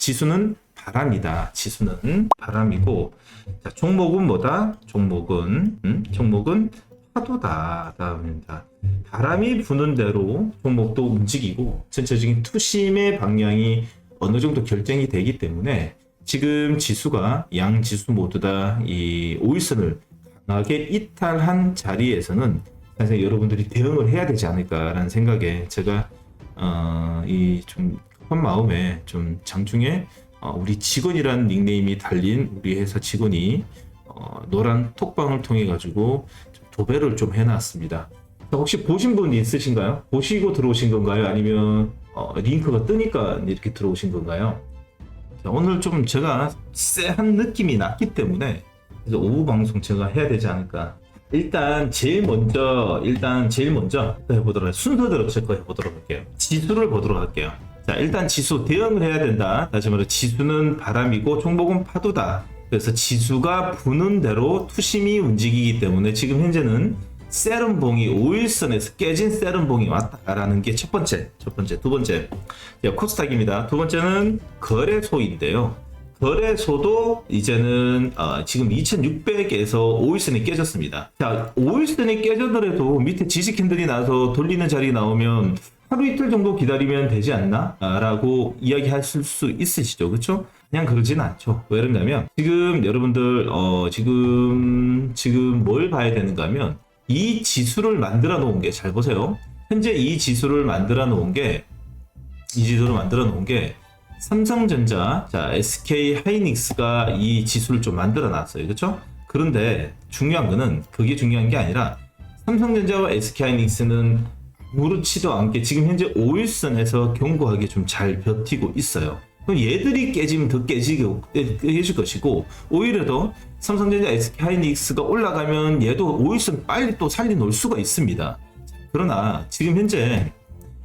지수는 바람이다. 지수는 바람이고 자, 종목은 뭐다? 종목은 음? 종목은 파도다. 다음입니다. 바람이 부는 대로 종목도 움직이고 전체적인 투심의 방향이 어느 정도 결정이 되기 때문에 지금 지수가 양 지수 모두 다 이 오일선을 강하게 이탈한 자리에서는 사실 여러분들이 대응을 해야 되지 않을까라는 생각에 제가 어, 이좀 급한 마음에 좀 장중에 어, 우리 직원이라는 닉네임이 달린 우리 회사 직원이 어, 노란 톡방을 통해 가지고 좀 도배를 좀 해놨습니다. 자, 혹시 보신 분 있으신가요? 보시고 들어오신 건가요? 아니면 어, 링크가 뜨니까 이렇게 들어오신 건가요? 자, 오늘 좀 제가 쎄한 느낌이 났기 때문에 오후 방송 제가 해야 되지 않을까. 일단 제일 먼저 일단 제일 먼저 해보도록 할- 순서대로 체크해 보도록 할게요. 지수를 보도록 할게요. 자 일단 지수 대응을 해야 된다. 다시 말해 지수는 바람이고 종목은 파도다. 그래서 지수가 부는 대로 투심이 움직이기 때문에 지금 현재는 세rum봉이 5일선에서 깨진 세rum봉이 왔다라는 게 첫 번째, 첫 번째, 두 번째 자, 코스닥입니다. 두 번째는 거래소인데요. 거래소도 이제는 어, 지금 2600에서 5일선이 깨졌습니다. 자, 5일선이 깨졌더라도 밑에 지식 캔들이 나서 돌리는 자리 나오면 하루 이틀 정도 기다리면 되지 않나? 아, 라고 이야기하실 수 있으시죠. 그렇죠? 그냥 그러진 않죠. 왜 그런가면 지금 여러분들 어, 지금 지금 뭘 봐야 되는가 하면 이 지수를 만들어 놓은 게 잘 보세요. 현재 이 지수를 만들어 놓은 게 이 지수를 만들어 놓은 게 삼성전자, 자 SK 하이닉스가 이 지수를 좀 만들어 놨어요, 그렇죠? 그런데 중요한 거는 그게 중요한 게 아니라 삼성전자와 SK 하이닉스는 무르치도 않게 지금 현재 5일선에서 견고하게 좀 잘 버티고 있어요. 그럼 얘들이 깨지면 더 깨지게 깨질 것이고 오히려 더 삼성전자, SK 하이닉스가 올라가면 얘도 5일선 빨리 또 살려놓을 수가 있습니다. 그러나 지금 현재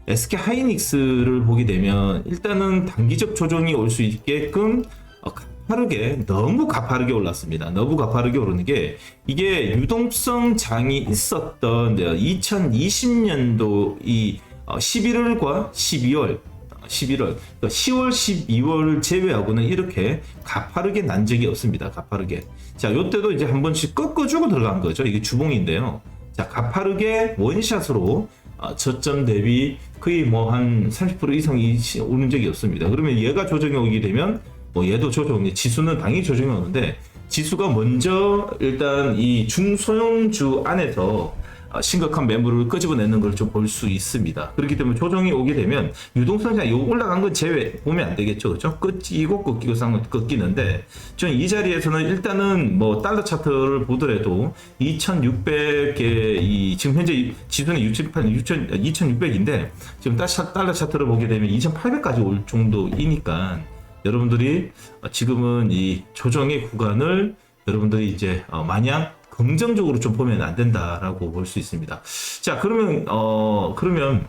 SK 하이닉스를 보게 되면 일단은 단기적 조정이 올 수 있게끔 어, 가파르게 너무 가파르게 올랐습니다. 너무 가파르게 오르는 게 이게 유동성 장이 있었던 2020년도 이 11월과 12월 11월, 그러니까 10월, 12월 제외하고는 이렇게 가파르게 난 적이 없습니다. 가파르게. 자, 요때도 이제 한 번씩 꺾어주고 들어간 거죠. 이게 주봉인데요. 자, 가파르게 원샷으로 어, 저점 대비 거의 뭐 한 30% 이상이 오는 적이 없습니다. 그러면 얘가 조정이 오게 되면 뭐 얘도 조정이 지수는 당연히 조정이 오는데 지수가 먼저 일단 이 중소형주 안에서 어, 심각한 매물을 끄집어내는 걸 좀 볼 수 있습니다. 그렇기 때문에 조정이 오게 되면 유동성이 요 올라간 건 제외 보면 안 되겠죠, 그렇죠? 끄지고 꺾이고 쌍 꺾이는데 저는 이 자리에서는 일단은 뭐 달러 차트를 보더라도 2,600개 이 지금 현재 이 지수는 6,800, 2,600인데 지금 달러 차트를 보게 되면 2,800까지 올 정도이니까 여러분들이 어, 지금은 이 조정의 구간을 여러분들이 이제 어, 마냥 긍정적으로 좀 보면 안 된다라고 볼 수 있습니다. 자, 그러면 어 그러면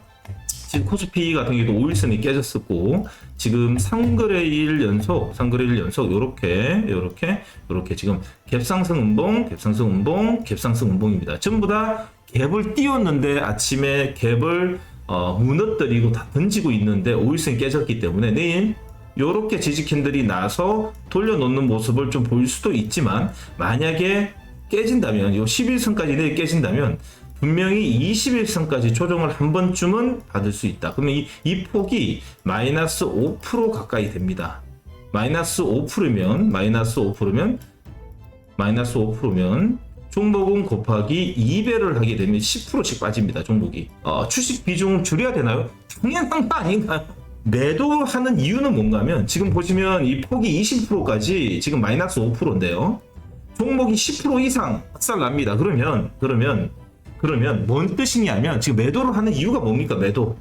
지금 코스피 같은 경우도 5일선이 깨졌었고 지금 3거래일 연속, 3거래일 연속 요렇게 요렇게 요렇게 지금 갭상승 음봉, 갭상승 음봉, 갭상승 음봉입니다. 전부 다 갭을 띄웠는데 아침에 갭을 어, 무너뜨리고 다 던지고 있는데 5일선이 깨졌기 때문에 내일 요렇게 지지캔들이 나서 돌려놓는 모습을 좀 보일 수도 있지만 만약에 깨진다면 요 11선까지 내일 깨진다면 분명히 21선까지 조정을 한 번쯤은 받을 수 있다. 그러면 이, 이 폭이 마이너스 5% 가까이 됩니다. 마이너스 5%면 마이너스 5%면 마이너스 5%면 종목은 곱하기 2배를 하게 되면 10%씩 빠집니다. 종목이. 어, 주식 비중 줄여야 되나요? 당연한 거 아닌가요? 매도하는 이유는 뭔가 하면 지금 보시면 이 폭이 20%까지 지금 마이너스 5%인데요. 종목이 10% 이상 박살 납니다. 그러면 그러면 그러면 뭔 뜻이냐면 지금 매도를 하는 이유가 뭡니까? 매도.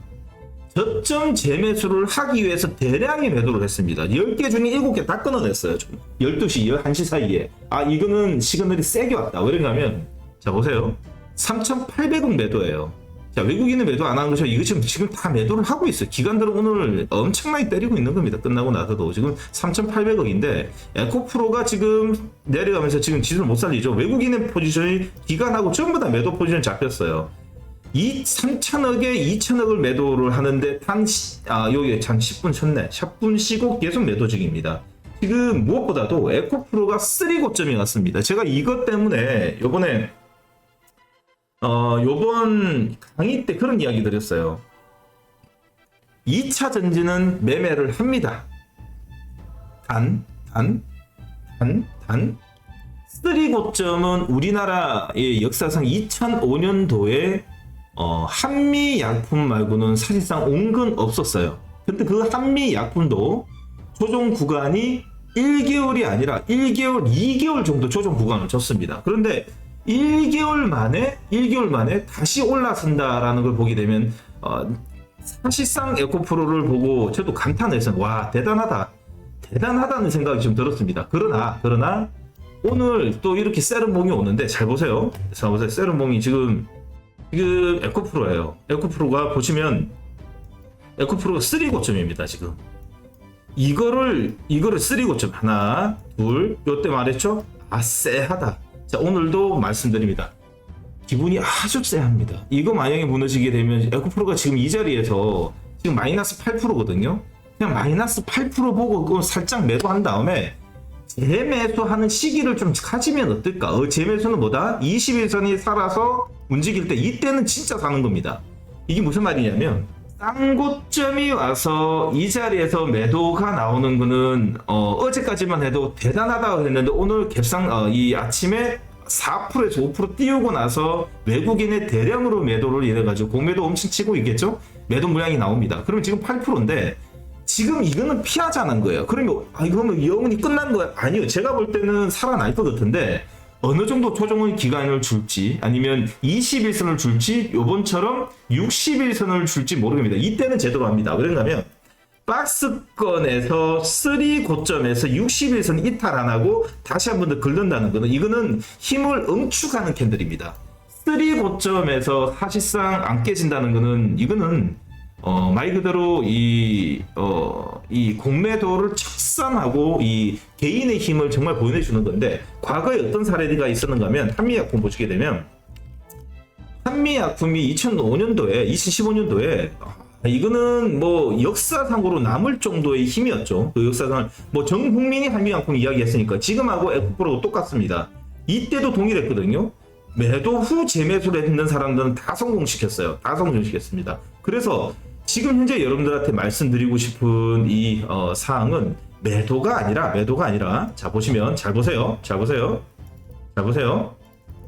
저점 재매수를 하기 위해서 대량의 매도를 했습니다. 10개 중에 7개 다 끊어냈어요. 좀. 12시, 1시 사이에. 아, 이거는 시그널이 세게 왔다. 왜 그러냐면, 자, 보세요. 3,800억 매도예요. 자, 외국인은 매도 안 하는 거죠. 이거 지금, 지금 다 매도를 하고 있어요. 기관들은 오늘 엄청나게 때리고 있는 겁니다. 끝나고 나서도. 지금 3,800억인데, 에코프로가 지금 내려가면서 지금 지수를 못 살리죠. 외국인의 포지션이 기관하고 전부 다 매도 포지션 잡혔어요. 이 3천억에 2천억을 매도를 하는데 단 시, 아 여기 참 10분 쳤네 10분 쉬고 계속 매도 중입니다 지금 무엇보다도 에코프로가 3 고점이 왔습니다 제가 이것 때문에 요번에 어 요번 강의 때 그런 이야기 드렸어요 2차 전지는 매매를 합니다 단, 단, 단, 단. 3 고점은 우리나라의 역사상 2005년도에 어, 한미 약품 말고는 사실상 온건 없었어요. 근데 그 한미 약품도 조정 구간이 1개월이 아니라 1개월, 2개월 정도 조정 구간을 줬습니다. 그런데 1개월 만에 1개월 만에 다시 올라선다라는 걸 보게 되면 어, 사실상 에코프로를 보고 저도 감탄을 했어요. 와 대단하다. 대단하다는 생각이 좀 들었습니다. 그러나 그러나 오늘 또 이렇게 세른봉이 오는데 잘 보세요. 잘 보세요. 세른봉이 지금 지금 에코프로예요. 에코프로가 보시면 에코프로가 3 고점입니다. 지금 이거를 이거를 3 고점 하나 둘 요때 말했죠? 아 쎄하다. 자 오늘도 말씀드립니다. 기분이 아주 쎄합니다. 이거 만약에 무너지게 되면 에코프로가 지금 이 자리에서 지금 마이너스 8%거든요. 그냥 마이너스 8% 보고 그거 살짝 매도한 다음에 재매수하는 시기를 좀 가지면 어떨까? 어, 재매수는 뭐다? 21선이 살아서 움직일 때 이때는 진짜 사는 겁니다. 이게 무슨 말이냐면 쌍고점이 와서 이 자리에서 매도가 나오는 거는 어, 제까지만 해도 대단하다고 했는데 오늘 갭상 어, 이 아침에 4%에서 5% 띄우고 나서 외국인의 대량으로 매도를 이래 가지고 공매도 엄청 치고 있겠죠? 매도 물량이 나옵니다. 그러면 지금 8%인데 지금 이거는 피하자는 거예요. 그러면 아 이거면 영원히 끝난 거야? 아니요. 제가 볼 때는 살아날 것 같은데 어느 정도 조정의 기간을 줄지 아니면 21선을 줄지 요번처럼 61선을 줄지 모르겠습니다. 이때는 제대로 합니다. 왜냐하면 박스권에서 3 고점에서 61선 이탈 안 하고 다시 한 번더 긁는다는 거는 이거는 힘을 응축하는 캔들입니다. 3 고점에서 사실상 안 깨진다는 거는 이거는 어, 말 그대로 이, 어, 이 공매도를 착산하고 이 개인의 힘을 정말 보여주는 건데, 과거에 어떤 사례가 있었는가 하면, 한미약품 보시게 되면, 한미약품이 2005년도에, 2015년도에, 이거는 뭐 역사상으로 남을 정도의 힘이었죠. 그 역사상, 뭐전 국민이 한미약품 이야기했으니까 지금하고 에코프로도 똑같습니다. 이때도 동일했거든요. 매도 후 재매수를 했는 사람들은 다 성공시켰어요. 다 성공시켰습니다. 그래서 지금 현재 여러분들한테 말씀드리고 싶은 이 어, 사항은 매도가 아니라 매도가 아니라 자 보시면 잘 보세요. 잘 보세요. 잘 보세요.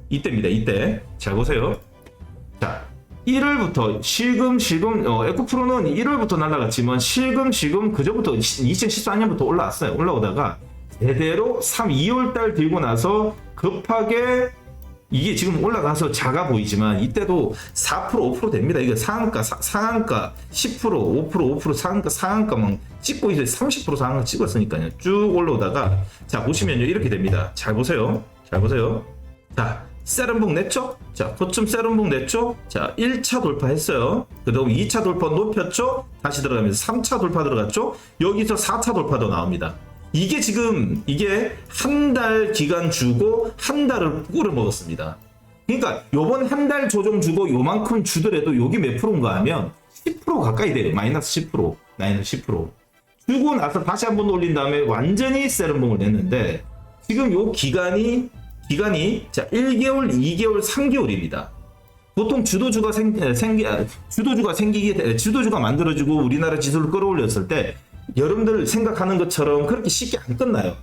이때입니다. 이때 잘 보세요. 자 1월부터 실금실금 어, 에코프로는 1월부터 날라갔지만 실금실금 그저부터 2014년부터 올라왔어요. 올라오다가 제대로 3, 2월 달 들고 나서 급하게 이게 지금 올라가서 작아 보이지만 이때도 4% 5% 됩니다. 이거 상한가 사, 상한가 10% 5% 5% 상한가 상한가만 찍고 이제 30% 상한가 찍었으니까요. 쭉 올라오다가 자 보시면요 이렇게 됩니다. 잘 보세요. 잘 보세요. 자 세련봉 냈죠? 자 고점 세련봉 냈죠? 자 1차 돌파했어요. 그다음 2차 돌파 높였죠? 다시 들어가면서 3차 돌파 들어갔죠? 여기서 4차 돌파도 나옵니다. 이게 지금 이게 한 달 기간 주고 한 달을 꿀을 먹었습니다. 그러니까 요번 한 달 조정 주고 요만큼 주더라도 여기 몇 프로인가 하면 10% 가까이 돼요. 마이너스 10%, 마이너스 10%. 주고 나서 다시 한 번 올린 다음에 완전히 세련봉을 냈는데 지금 요 기간이 기간이 자 1개월, 2개월, 3개월입니다. 보통 주도주가 생, 아, 주도주가 생기게, 돼- 주도주가 만들어지고 우리나라 지수를 끌어올렸을 때 여러분들 생각하는 것처럼 그렇게 쉽게 안 끝나요.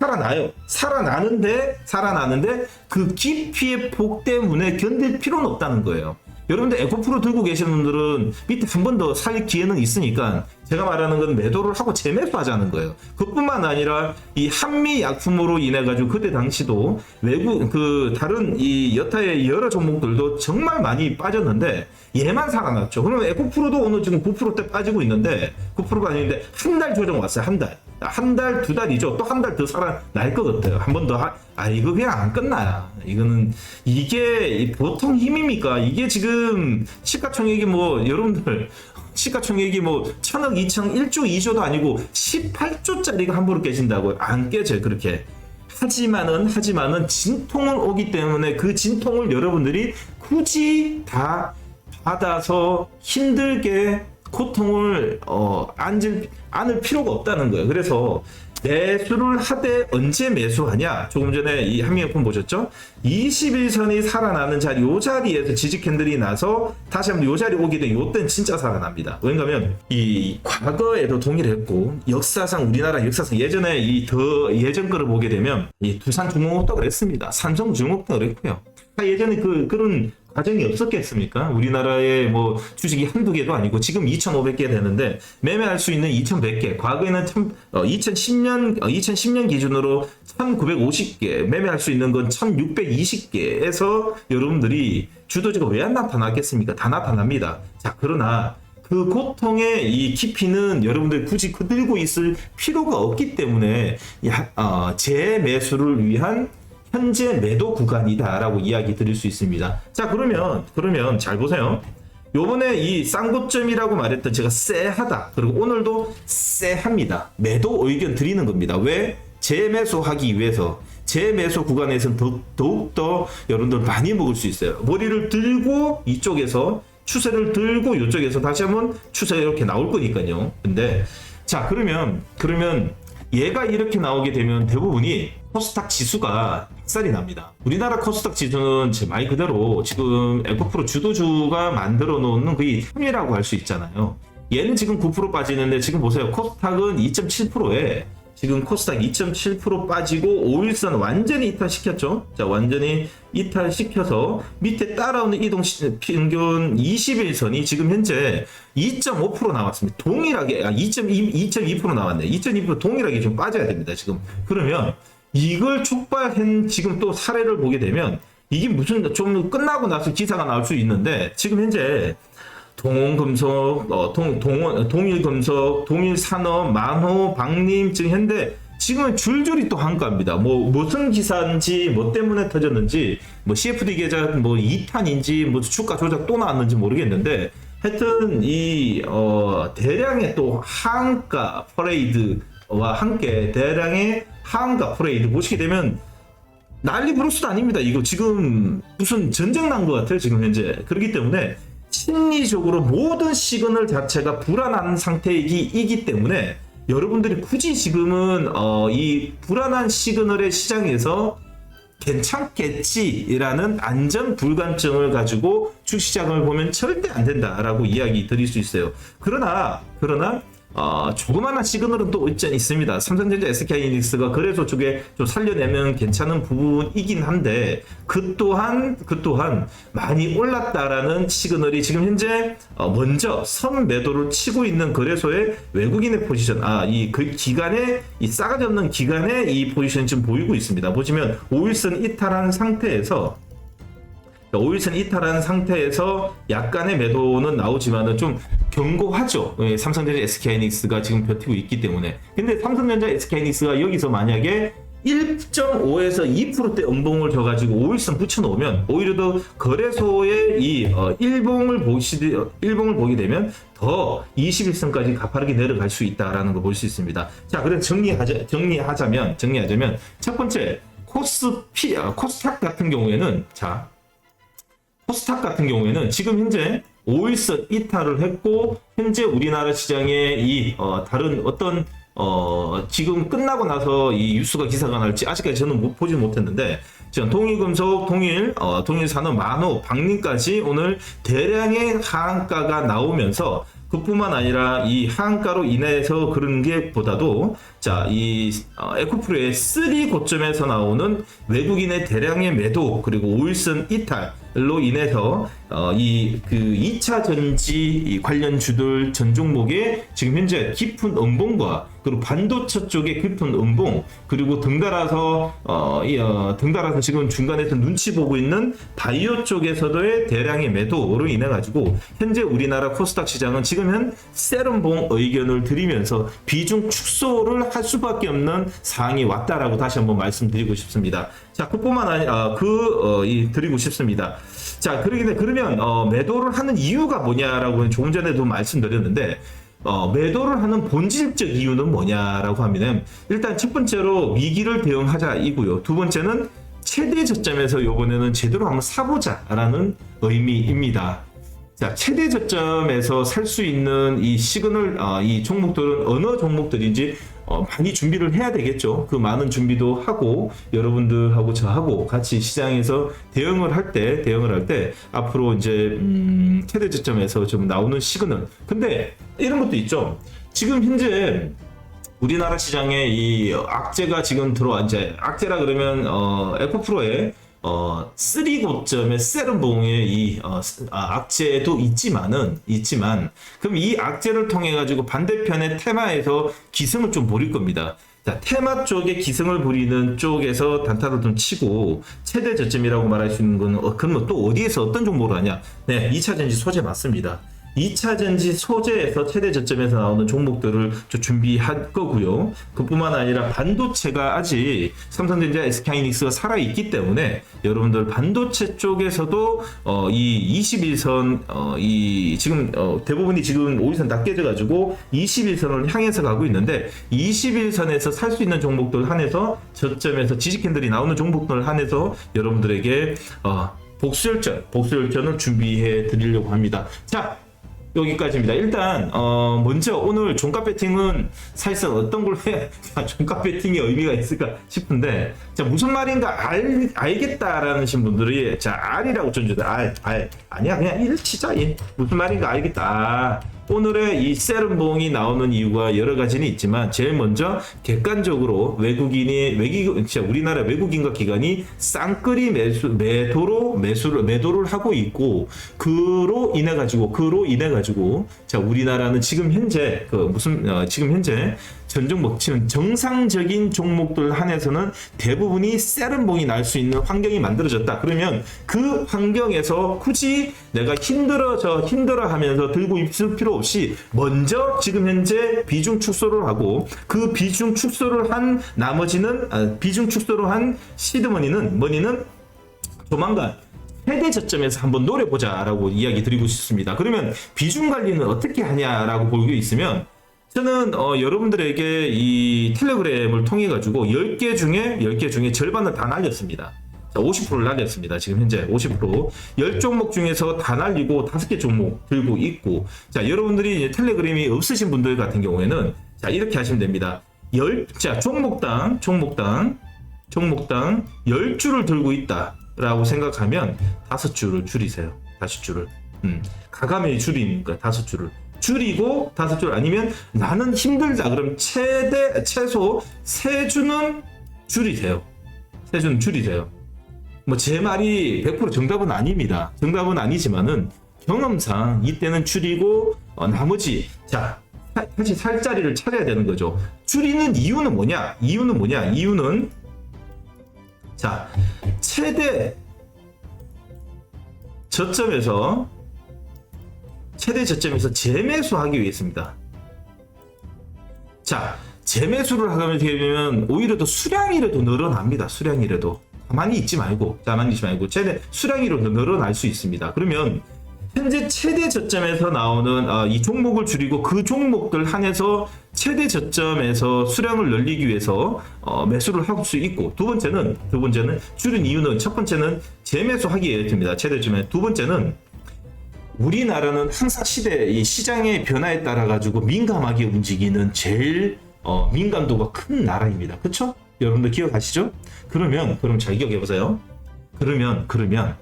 살아나요. 살아나는데, 살아나는데 그 깊이의 폭 때문에 견딜 필요는 없다는 거예요. 여러분들 에코프로 들고 계시는 분들은 밑에 한 번 더 살 기회는 있으니까 제가 말하는 건 매도를 하고 재매수하자는 거예요. 그뿐만 아니라 이 한미 약품으로 인해 가지고 그때 당시도 외국 그 다른 이 여타의 여러 종목들도 정말 많이 빠졌는데 얘만 살아났죠. 그러면 에코프로도 오늘 지금 9%대 빠지고 있는데 9%가 아닌데 한 달 조정 왔어요. 한 달. 한 달, 두 달이죠. 또 한 달 더 살아날 것 같아요. 한 번 더, 하, 아, 이거 그냥 안 끝나요. 이거는, 이게 보통 힘입니까? 이게 지금 시가총액이 뭐, 여러분들, 시가총액이 뭐, 천억, 이천억, 1조, 2조도 아니고 18조짜리가 함부로 깨진다고요. 안 깨져요, 그렇게. 하지만은, 하지만은 진통은 오기 때문에 그 진통을 여러분들이 굳이 다 받아서 힘들게 고통을 어, 안질, 안을 필요가 없다는 거예요. 그래서 매수를 하되 언제 매수하냐? 조금 전에 이 한미약품 보셨죠? 21선이 살아나는 자리, 요 자리에서 지지 캔들이 나서 다시 한번 요 자리 오게 되면 요때는 진짜 살아납니다. 왜냐면 이 과거에도 동일했고 역사상 우리나라 역사상 예전에 이 더 예전 거를 보게 되면 이 두산 중공업도 그랬습니다. 삼성 중공업도 그랬고요. 다 예전에 그 그런 과정이 없었겠습니까? 우리나라의 뭐 주식이 한두 개도 아니고 지금 2,500개 되는데 매매할 수 있는 2,100개. 과거에는 참, 어, 2010년 어, 2010년 기준으로 1,950개 매매할 수 있는 건 1,620개에서 여러분들이 주도주가 왜 안 나타났겠습니까? 다 나타납니다. 자 그러나 그 고통의 이 깊이는 여러분들 굳이 그 들고 있을 필요가 없기 때문에 야, 어, 재매수를 위한 현재 매도 구간이다라고 이야기 드릴 수 있습니다. 자 그러면 그러면 잘 보세요. 요번에 이 쌍고점이라고 말했던 제가 쎄하다 그리고 오늘도 쎄합니다. 매도 의견 드리는 겁니다. 왜 재매수하기 위해서 재매수 구간에서는 더, 더욱더 여러분들 많이 먹을 수 있어요. 머리를 들고 이쪽에서 추세를 들고 이쪽에서 다시 한번 추세가 이렇게 나올 거니까요. 근데 자 그러면 그러면 얘가 이렇게 나오게 되면 대부분이 코스닥 지수가 박살이 납니다. 우리나라 코스닥 지수는 제 말 그대로 지금 에코프로 주도주가 만들어 놓는 거의 3이라고 할 수 있잖아요. 얘는 지금 9% 빠지는데 지금 보세요. 코스닥은 2.7%에 지금 코스닥 2.7% 빠지고 5일선 완전히 이탈시켰죠. 자, 완전히 이탈시켜서 밑에 따라오는 이동 시- 평균 21선이 지금 현재 2.5% 나왔습니다. 동일하게 아, 2.2 2.2% 나왔네. 2.2% 동일하게 좀 빠져야 됩니다. 지금 그러면 이걸 촉발한 지금 또 사례를 보게 되면 이게 무슨 좀 끝나고 나서 기사가 나올 수 있는데 지금 현재 동원금속, 어, 동, 동원, 동일금속, 동일산업, 만호, 박림, 지금 현대 지금은 줄줄이 또 한가합니다. 뭐 무슨 기사인지 뭐 때문에 터졌는지 뭐 CFD 계좌 뭐 2탄인지 뭐 주가 조작 또 나왔는지 모르겠는데 하여튼 이 어, 대량의 또 한가 퍼레이드와 함께 대량의 한가 퍼레이드 보시게 되면 난리 브루스도 아닙니다. 이거 지금 무슨 전쟁 난 것 같아요. 지금 현재 그렇기 때문에 심리적으로 모든 시그널 자체가 불안한 상태이기 때문에 여러분들이 굳이 지금은 어, 이 불안한 시그널의 시장에서 괜찮겠지라는 안전 불감증을 가지고 주시장을 보면 절대 안 된다라고 이야기 드릴 수 있어요. 그러나 그러나 어, 조그마한 시그널은 또 있지 있습니다. 삼성전자, SK이닉스가 거래소 쪽에 좀 살려내면 괜찮은 부분이긴 한데 그 또한 그 또한 많이 올랐다라는 시그널이 지금 현재 어, 먼저 선 매도를 치고 있는 거래소의 외국인의 포지션, 아이 그 기간에 이 싸가지 없는 기간에 이 포지션이 지금 보이고 있습니다. 보시면 5일선 이탈한 상태에서 5일선 이탈한 상태에서 약간의 매도는 나오지만은 좀 견고하죠. 예, 삼성전자 SK이닉스가 지금 버티고 있기 때문에. 근데 삼성전자 SK이닉스가 여기서 만약에 1.5에서 2%대 음봉을 줘가지고 5일선 붙여놓으면 오히려 더 거래소의 이 어, 일봉을 보시 일봉을 보게 되면 더 21선까지 가파르게 내려갈 수 있다라는 걸 볼 수 있습니다. 자, 그래서 정리하자 정리하자면 정리하자면 첫 번째 코스피 아, 코스닥 같은 경우에는 자 코스닥 같은 경우에는 지금 현재 5일선 이탈을 했고 현재 우리나라 시장의 이 어, 다른 어떤 어, 지금 끝나고 나서 이 뉴스가 기사가 날지 아직까지 저는 못, 보지 못했는데 지금 동일금속, 동일, 어, 동일산업, 만호, 박림까지 오늘 대량의 하한가가 나오면서 그뿐만 아니라 이 하한가로 인해서 그런 게 보다도 자, 이 어, 에코프로의 3 고점에서 나오는 외국인의 대량의 매도 그리고 5일선 이탈 로 인해서 어, 이그 2차 전지 이 관련 주들 전 종목에 지금 현재 깊은 음봉과 그리고 반도체 쪽에 깊은 음봉 그리고 등달아서 어, 이, 어, 등달아서 지금 중간에서 눈치 보고 있는 바이오 쪽에서도의 대량의 매도로 인해 가지고 현재 우리나라 코스닥 시장은 지금 현 세rum봉 의견을 드리면서 비중 축소를 할 수밖에 없는 상황이 왔다라고 다시 한번 말씀드리고 싶습니다. 자, 그뿐만 아니라 그 어, 이 드리고 싶습니다. 자, 그러기 그러면 어, 매도를 하는 이유가 뭐냐라고 조금 전에도 말씀드렸는데 어, 매도를 하는 본질적 이유는 뭐냐라고 하면은 일단 첫 번째로 위기를 대응하자 이고요. 두 번째는 최대 저점에서 요번에는 제대로 한번 사보자라는 의미입니다. 자, 최대 저점에서 살 수 있는 이 시그널, 아, 이 종목들은 어느 종목들인지 어, 많이 준비를 해야 되겠죠. 그 많은 준비도 하고 여러분들하고 저하고 같이 시장에서 대응을 할 때, 대응을 할 때 앞으로 이제 음, 최대 저점에서 좀 나오는 시그널. 근데 이런 것도 있죠. 지금 현재 우리나라 시장에 이 악재가 지금 들어와 이제 악재라 그러면 어 에코프로의 어 3고점의 세rum봉의 이 어, 스- 아, 악재도 있지만은 있지만 그럼 이 악재를 통해 가지고 반대편의 테마에서 기승을 좀 부릴 겁니다. 자, 테마 쪽에 기승을 부리는 쪽에서 단타를 좀 치고 최대 저점이라고 말할 수 있는 건 어, 그러면 또 어디에서 어떤 종목을 하냐? 네, 2차 전지 소재 맞습니다. 2차 전지 소재에서 최대 저점에서 나오는 종목들을 좀 준비할 거고요. 그뿐만 아니라 반도체가 아직 삼성전자, SK하이닉스가 살아 있기 때문에 여러분들 반도체 쪽에서도 어, 이 21선 어, 이 지금 어, 대부분이 지금 5일선 다 깨져 가지고 21선을 향해서 가고 있는데 21선에서 살 수 있는 종목들 한해서 저점에서 지지 캔들이 나오는 종목들 한해서 여러분들에게 어, 복수열전, 복수열전을 준비해 드리려고 합니다. 자, 여기까지입니다. 일단 어 먼저 오늘 종가 배팅은 사실상 어떤 걸 해야 아, 종가 배팅의 의미가 있을까 싶은데 자 무슨 말인가 알, 알겠다라는 신 분들이 자 알이라고 전주다 알, 알. 아니야 그냥 일 치자 일 무슨 말인가 알겠다. 아, 오늘의 이 세rum봉이 나오는 이유가 여러 가지는 있지만 제일 먼저 객관적으로 외국인이 외국 진짜 우리나라 외국인과 기관이 쌍끌이 매수 매도로 매수를 매도를 하고 있고 그로 인해 가지고 그로 인해 가지고 자 우리나라는 지금 현재 그 무슨 어, 지금 현재 전 종목 지금 정상적인 종목들 한해서는 대부분이 세rum봉이 날 수 있는 환경이 만들어졌다. 그러면 그 환경에서 굳이 내가 힘들어져 힘들어 하면서 들고 있을 필요 없이 먼저 지금 현재 비중 축소를 하고 그 비중 축소를 한 나머지는 아, 비중 축소를 한 시드머니는 머니는 조만간 최대 저점에서 한번 노려보자라고 이야기 드리고 싶습니다. 그러면 비중 관리는 어떻게 하냐라고 보고 있으면 저는 어, 여러분들에게 이 텔레그램을 통해 가지고 10개 중에 10개 중에 절반을 다 날렸습니다. 자, 50%를 날렸습니다. 지금 현재 50%. 10종목 중에서 다 날리고 5개 종목 들고 있고 자, 여러분들이 텔레그램이 없으신 분들 같은 경우에는 자, 이렇게 하시면 됩니다. 10, 자, 종목당 종목당 종목당 10주를 들고 있다 라고 생각하면 5주를 줄이세요. 5주를. 음, 가감히 거야. 5주를. 줄이고 5줄 아니면 나는 힘들다. 그럼 최대 최소 3주는 줄이세요. 3주는 줄이세요. 뭐 제 말이 100% 정답은 아닙니다. 정답은 아니지만은 경험상 이때는 줄이고 어, 나머지 자 사- 사실 살자리를 찾아야 되는 거죠. 줄이는 이유는 뭐냐? 이유는 뭐냐? 이유는 자 최대 저점에서 최대 저점에서 재매수하기 위해서입니다. 자 재매수를 하게 되면 오히려 더 수량이라도 늘어납니다. 수량이라도 가만히 있지 말고 가만히 있지 말고 최대 수량이라도 늘어날 수 있습니다. 그러면 현재 최대 저점에서 나오는 아, 이 종목을 줄이고 그 종목들 한해서 최대 저점에서 수량을 늘리기 위해서 어, 매수를 할 수 있고 두 번째는 두 번째는 줄인 이유는 첫 번째는 재매수하기 위해서입니다. 최대 저점에 두 번째는 우리나라는 항상 시대 이 시장의 변화에 따라 가지고 민감하게 움직이는 제일 어, 민감도가 큰 나라입니다. 그렇죠? 여러분들 기억하시죠? 그러면 그럼 잘 기억해 보세요. 그러면 그러면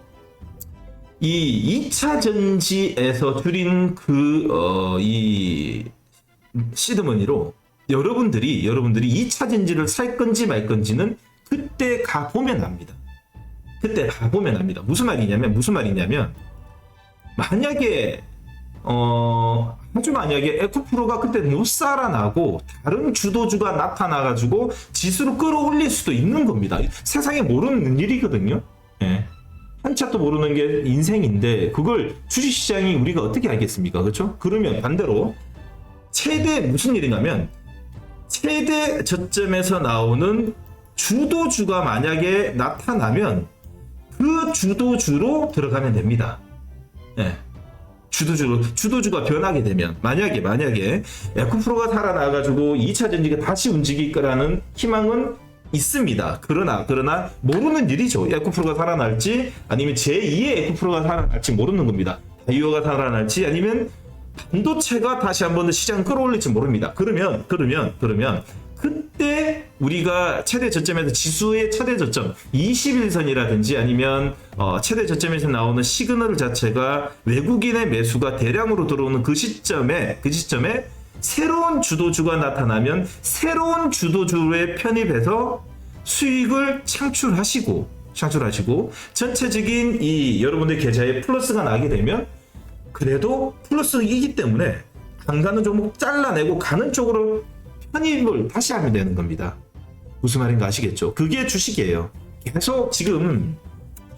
이 2차 전지에서 줄인 그이 시드머니로 여러분들이 여러분들이 2차 전지를 살 건지 말 건지는 그때 가 보면 압니다. 그때 가 보면 압니다. 무슨 말이냐면 무슨 말이냐면 만약에 어 아주 만약에 에코프로가 그때 못 살아나고 다른 주도주가 나타나가지고 지수를 끌어올릴 수도 있는 겁니다. 세상에 모르는 일이거든요. 예. 한참도 모르는 게 인생인데 그걸 주식시장이 우리가 어떻게 알겠습니까? 그렇죠? 그러면 반대로 최대 무슨 일이냐면 최대 저점에서 나오는 주도주가 만약에 나타나면 그 주도주로 들어가면 됩니다. 예. 주도주로 주도주가 변하게 되면 만약에 만약에 에코프로가 살아나가지고 2차 전지가 다시 움직일 거라는 희망은 있습니다. 그러나 그러나 모르는 일이죠. 에코프로가 살아날지 아니면 제2의 에코프로가 살아날지 모르는 겁니다. 바이오가 살아날지 아니면 반도체가 다시 한 번 더 시장 끌어올릴지 모릅니다. 그러면 그러면 그러면 그때 우리가 최대 저점에서 지수의 최대 저점 21선이라든지 아니면 어, 최대 저점에서 나오는 시그널 자체가 외국인의 매수가 대량으로 들어오는 그 시점에 그 시점에 새로운 주도주가 나타나면 새로운 주도주에 편입해서 수익을 창출하시고 창출하시고 전체적인 이 여러분들 계좌에 플러스가 나게 되면 그래도 플러스이기 때문에 안 가는 종목 잘라내고 가는 쪽으로 편입을 다시 하면 되는 겁니다. 무슨 말인가 아시겠죠? 그게 주식이에요. 계속 지금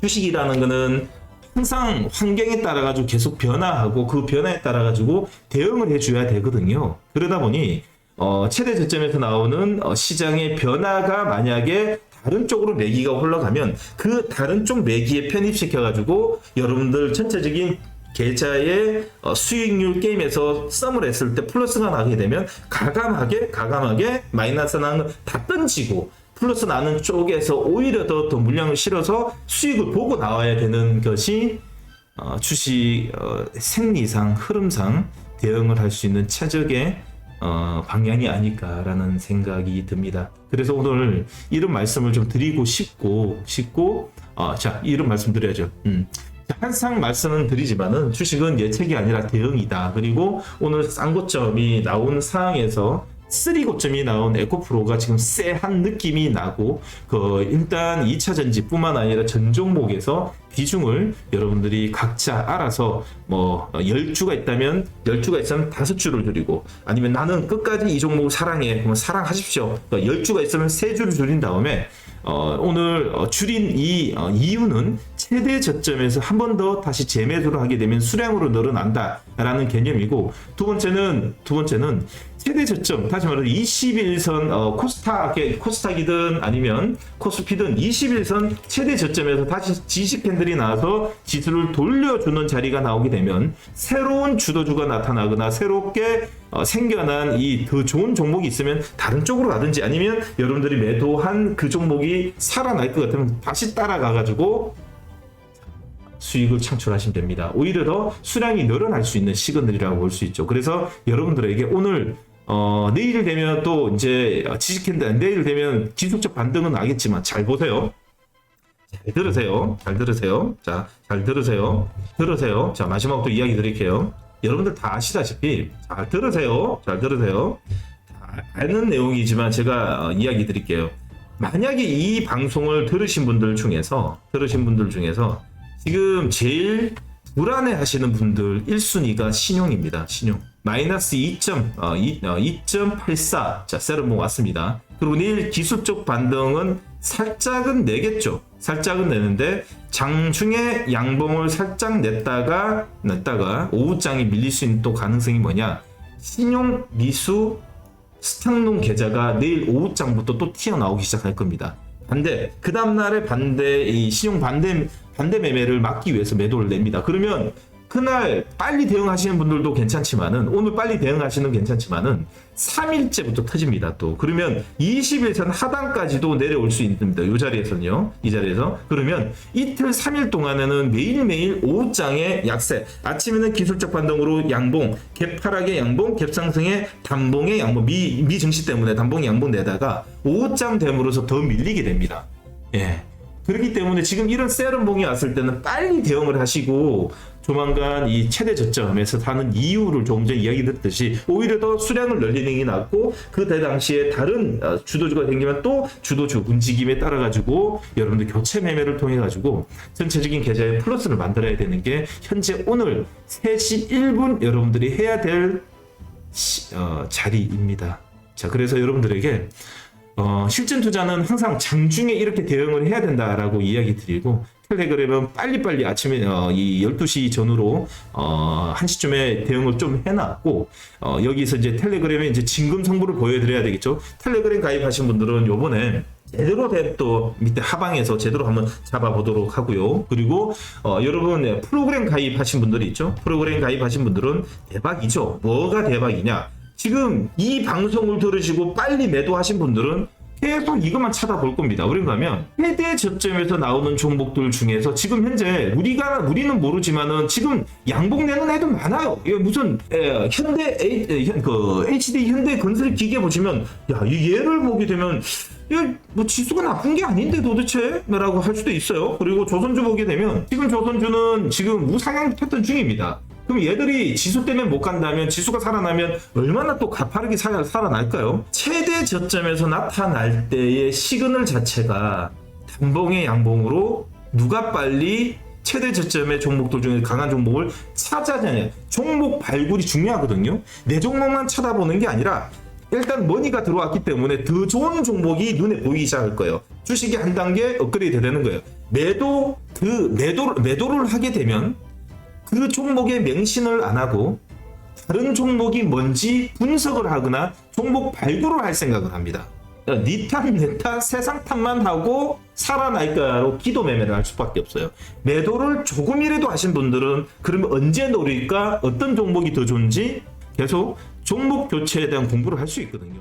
주식이라는 거는 항상 환경에 따라 가지고 계속 변화하고 그 변화에 따라 가지고 대응을 해줘야 되거든요. 그러다 보니 어, 최대 저점에서 나오는 어, 시장의 변화가 만약에 다른 쪽으로 매기가 흘러가면 그 다른 쪽 매기에 편입시켜 가지고 여러분들 전체적인 계좌의 어, 수익률 게임에서 썸을 했을 때 플러스가 나게 되면 가감하게 가감하게 마이너스 나는 거다 던지고 플러스 나는 쪽에서 오히려 더, 더 물량을 실어서 수익을 보고 나와야 되는 것이 어, 주식 어, 생리상 흐름상 대응을 할 수 있는 최적의 어, 방향이 아닐까라는 생각이 듭니다. 그래서 오늘 이런 말씀을 좀 드리고 싶고 싶고 어, 자 이런 말씀 드려야죠. 음. 자, 항상 말씀은 드리지만은 주식은 예측이 아니라 대응이다. 그리고 오늘 싼 고점이 나온 상황에서 쓰리 고점이 나온 에코프로가 지금 쎄한 느낌이 나고 그 일단 2차 전지뿐만 아니라 전 종목에서 비중을 여러분들이 각자 알아서 뭐 10주가 있다면 10주가 있으면 5주를 줄이고 아니면 나는 끝까지 이 종목을 사랑해 그러면 사랑하십시오. 그러니까 10주가 있으면 3주를 줄인 다음에 어, 오늘 어, 줄인 이 어, 이유는 최대 저점에서 한 번 더 다시 재매수를 하게 되면 수량으로 늘어난다라는 개념이고 두 번째는 두 번째는 최대 저점 다시 말해서 21선 어, 코스닥 코스닥이든 아니면 코스피든 21선 최대 저점에서 다시 지식 캔들이 나와서 지수를 돌려주는 자리가 나오게 되면 새로운 주도주가 나타나거나 새롭게 어, 생겨난 이 더 좋은 종목이 있으면 다른 쪽으로 가든지 아니면 여러분들이 매도한 그 종목이 살아날 것 같으면 다시 따라가 가지고 수익을 창출하시면 됩니다. 오히려 더 수량이 늘어날 수 있는 시그널이라고 볼 수 있죠. 그래서 여러분들에게 오늘 어, 내일 되면 또 이제 지식캔들 내일 되면 기술적 반등은 나겠지만 잘 보세요. 잘 들으세요. 잘 들으세요. 자, 잘 들으세요. 들으세요. 자, 마지막으로 또 이야기 드릴게요. 여러분들 다 아시다시피 잘 들으세요. 잘 들으세요. 다 아는 내용이지만 제가 어, 이야기 드릴게요. 만약에 이 방송을 들으신 분들 중에서 들으신 분들 중에서 지금 제일 불안해 하시는 분들 1순위가 신용입니다. 신용. 마이너스 2점, 어, 2, 어, 2.84. 자, 세르모 왔습니다. 그리고 내일 기술적 반등은 살짝은 내겠죠. 살짝은 내는데 장중에 양봉을 살짝 냈다가 냈다가 오후장이 밀릴 수 있는 또 가능성이 뭐냐? 신용 미수 스탁농 계좌가 내일 오후장부터 또 튀어나오기 시작할 겁니다. 반대 그 다음 날에 반대 이 신용 반대 반대 매매를 막기 위해서 매도를 냅니다. 그러면 그날 빨리 대응하시는 분들도 괜찮지만은 오늘 빨리 대응하시는 괜찮지만은 3일째부터 터집니다. 또 그러면 20일선 하단까지도 내려올 수 있습니다. 이 자리에서는요. 이 자리에서 그러면 이틀 3일 동안에는 매일매일 오후장에 약세, 아침에는 기술적 반등으로 양봉, 갭하락의 양봉, 갭상승의 단봉의 양봉, 미, 미 증시 때문에 단봉 양봉 내다가 오후장 됨으로써 더 밀리게 됩니다. 예. 그렇기 때문에 지금 이런 세럼봉이 왔을 때는 빨리 대응을 하시고 조만간 이 최대 저점에서 사는 이유를 조금 전에 이야기 드렸듯이 오히려 더 수량을 늘리는 게 낫고 그때 당시에 다른 어, 주도주가 생기면 또 주도주 움직임에 따라 가지고 여러분들 교체 매매를 통해 가지고 전체적인 계좌에 플러스를 만들어야 되는 게 현재 오늘 3시 1분 여러분들이 해야 될 시- 어, 자리입니다. 자 그래서 여러분들에게 어, 실전 투자는 항상 장중에 이렇게 대응을 해야 된다라고 이야기 드리고 텔레그램은 빨리빨리 아침에 어, 이 12시 전후로 어, 1시쯤에 대응을 좀 해놨고 어, 여기서 이제 텔레그램에 이제 진금 성부를 보여드려야 되겠죠. 텔레그램 가입하신 분들은 요번에 제대로 된 또 밑에 하방에서 제대로 한번 잡아보도록 하고요. 그리고 어, 여러분 네, 프로그램 가입하신 분들이 있죠. 프로그램 가입하신 분들은 대박이죠. 뭐가 대박이냐? 지금 이 방송을 들으시고 빨리 매도하신 분들은 계속 이것만 찾아볼 겁니다. 왜냐하면 최대 저점에서 나오는 종목들 중에서 지금 현재 우리가 우리는 모르지만은 지금 양봉 내는 애도 많아요. 이게 무슨 에, 현대 A, 에, 현- 그 HD 현대 건설 기계 보시면 야이 얘를 보게 되면 이뭐 지수가 나쁜 게 아닌데 도대체 라고 할 수도 있어요. 그리고 조선주 보게 되면 지금 조선주는 지금 우상향 패턴 중입니다. 그럼 얘들이 지수 때문에 못 간다면 지수가 살아나면 얼마나 또 가파르게 살, 살아날까요? 최대 저점에서 나타날 때의 시그널 자체가 단봉의 양봉으로 누가 빨리 최대 저점의 종목들 중에 강한 종목을 찾아내냐 종목 발굴이 중요하거든요. 내 종목만 쳐다보는 게 아니라 일단 머니가 들어왔기 때문에 더 좋은 종목이 눈에 보이기 시작할 거예요. 주식이 한 단계 업그레이드 되는 거예요. 매도 그 매도 매도를 하게 되면 그 종목의 맹신을 안 하고 다른 종목이 뭔지 분석을 하거나 종목 발굴을 할 생각을 합니다. 니탄 내탄 세상 탓만 하고 살아날까로 기도 매매를 할 수밖에 없어요. 매도를 조금이라도 하신 분들은 그러면 언제 노릴까 어떤 종목이 더 좋은지 계속 종목 교체에 대한 공부를 할 수 있거든요.